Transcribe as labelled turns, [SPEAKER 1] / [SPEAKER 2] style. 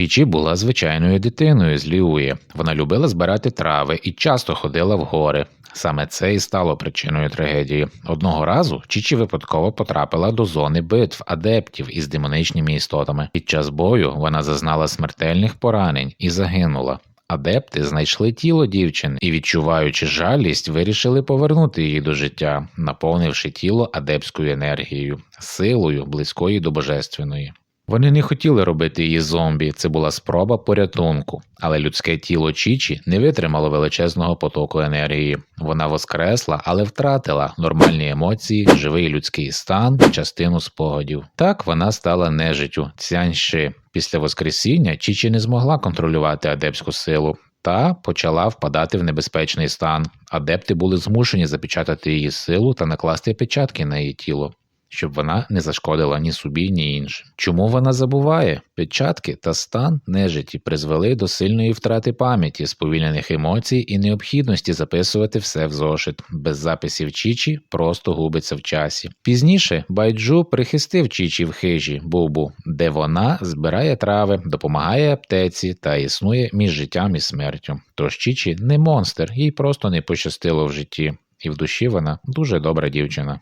[SPEAKER 1] Чічі була звичайною дитиною з Ліуї. Вона любила збирати трави і часто ходила в гори. Саме це і стало причиною трагедії. Одного разу Чічі випадково потрапила до зони битв адептів із демоничними істотами. Під час бою вона зазнала смертельних поранень і загинула. Адепти знайшли тіло дівчини і, відчуваючи жалість, вирішили повернути її до життя, наповнивши тіло адепською енергією, силою близької до божественної. Вони не хотіли робити її зомбі, це була спроба порятунку, але людське тіло Чічі не витримало величезного потоку енергії. Вона воскресла, але втратила нормальні емоції, живий людський стан, частину спогадів. Так вона стала нежиттю Цяньши. Після воскресіння Чічі не змогла контролювати адепську силу. Та почала впадати в небезпечний стан. Адепти були змушені запечатати її силу та накласти печатки на її тіло щоб вона не зашкодила ні собі, ні іншим. Чому вона забуває? Печатки та стан нежиті призвели до сильної втрати пам'яті, сповільнених емоцій і необхідності записувати все в зошит. Без записів Чічі просто губиться в часі. Пізніше Байджу прихистив Чічі в хижі Бубу, де вона збирає трави, допомагає аптеці та існує між життям і смертю. Тож Чічі не монстр, їй просто не пощастило в житті, і в душі вона дуже добра дівчина.